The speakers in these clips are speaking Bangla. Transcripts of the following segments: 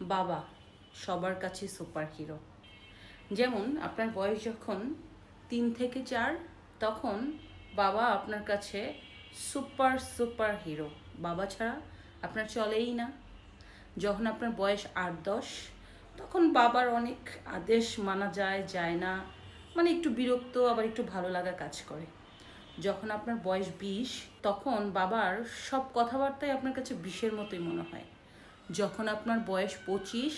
বাবা সবার কাছে সুপার হিরো যেমন আপনার বয়স যখন তিন থেকে চার, তখন বাবা আপনার কাছে সুপার সুপার হিরো বাবা ছাড়া আপনার চলেই না। যখন আপনার বয়স আট, দশ, তখন বাবার অনেক আদেশ মানা যায় যায় না। মানে একটু বিরক্ত, আবার একটু ভালো লাগা কাজ করে। যখন আপনার বয়স বিশ, তখন বাবার সব কথাবার্তাই আপনার কাছে বিষের মতোই মনে হয়। যখন আপনার বয়স পঁচিশ,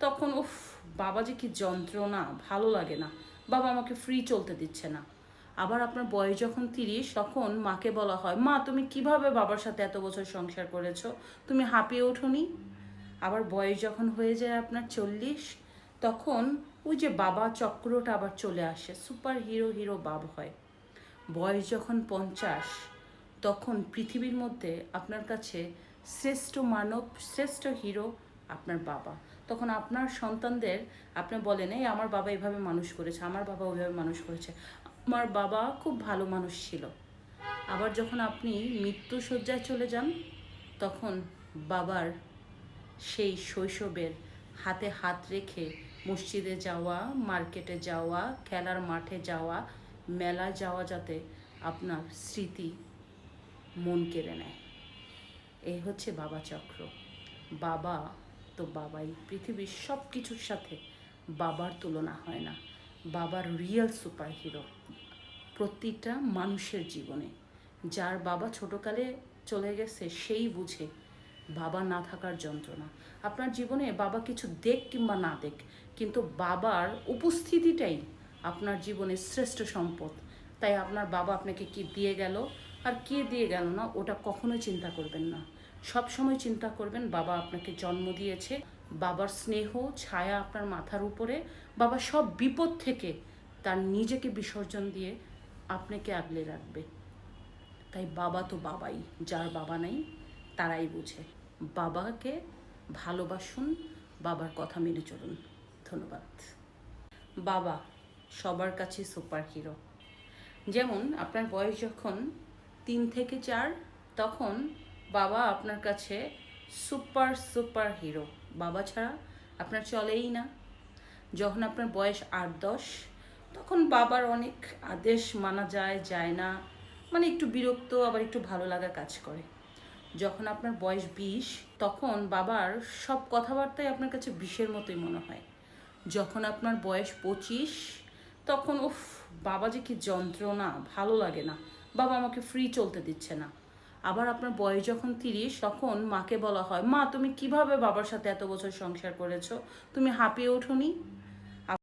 তখন উফ, বাবা যে কি যন্ত্রণা, ভালো লাগে না। বাবা আমাকে ফ্রি চলতে দিচ্ছে না। আবার আপনার বয়স যখন তিরিশ, তখন মাকে বলা হয়, মা, তুমি কীভাবে বাবার সাথে এত বছর সংসার করেছ? তুমি হাঁপিয়ে ওঠোনি? আবার বয়স যখন হয়ে যায় আপনার চল্লিশ, তখন ওই যে বাবা চক্রটা আবার চলে আসে সুপার হিরো হিরো বাব হয়। বয়স যখন পঞ্চাশ, তখন পৃথিবীর মধ্যে আপনার কাছে শ্রেষ্ঠ মানব, শ্রেষ্ঠ হিরো আপনার বাবা। তখন আপনার সন্তানদের আপনি বলেন, এই আমার বাবা এভাবে মানুষ করেছে, আমার বাবা ওইভাবে মানুষ করেছে। আমার বাবা খুব ভালো মানুষ ছিল। আবার যখন আপনি মৃত্যু শয্যায় চলে যান, তখন বাবার সেই শৈশবের হাতে হাত রেখে মসজিদে যাওয়া, মার্কেটে যাওয়া, খেলার মাঠে যাওয়া মেলা যাওয়া যাতে আপনার স্মৃতি মন কেড়ে নেয়। এই হচ্ছে বাবা চক্র। বাবা তো বাবাই। পৃথিবীর সব কিছুর সাথে বাবার তুলনা হয় না। বাবার রিয়েল সুপার হিরো প্রতিটা মানুষের জীবনে। যার বাবা ছোটকালে চলে গেছে, সেই বুঝে বাবা না থাকার যন্ত্রণা। আপনার জীবনে বাবা কিছু দেখ কিংবা না দেখ, কিন্তু বাবার উপস্থিতিটাই আপনার জীবনের শ্রেষ্ঠ সম্পদ। তাই আপনার বাবা আপনাকে কি দিয়ে গেল? আর কে দিয়ে গেল না, ওটা কখনোই চিন্তা করবেন না। সব সময় চিন্তা করবেন, বাবা আপনাকে জন্ম দিয়েছে, বাবার স্নেহ, ছায়া আপনার মাথার উপরে, বাবা সব বিপদ থেকে তার নিজেকে বিসর্জন দিয়ে আপনাকে আগলে রাখবে। তাই বাবা তো বাবাই, যার বাবা নাই, তারাই বুঝে। বাবাকে ভালোবাসুন, বাবার কথা মেনে চলুন। ধন্যবাদ। বাবা সবার কাছে সুপার হিরো যেমন আপনার বয়স যখন তিন থেকে চার, তখন বাবা আপনার কাছে সুপার সুপার হিরো। বাবা ছাড়া আপনার চলেই না। যখন আপনার বয়স আট, দশ, তখন বাবার অনেক আদেশ মানা যায় যায় না। মানে একটু বিরক্ত, আবার একটু ভালো লাগা কাজ করে। যখন আপনার বয়স বিশ, তখন বাবার সব কথাবার্তাই আপনার কাছে বিষের মতোই মনে হয়। যখন আপনার বয়স পঁচিশ তখন, উফ, বাবা যে কি যন্ত্রণা, ভালো লাগে না। বাবা আমাকে ফ্রি চলতে দিচ্ছে না। আবার আপনার বয়স যখন তিরিশ, তখন মাকে বলা হয়, মা, তুমি কীভাবে বাবার সাথে এত বছর সংসার করেছ? তুমি হাঁপিয়ে ওঠোনি?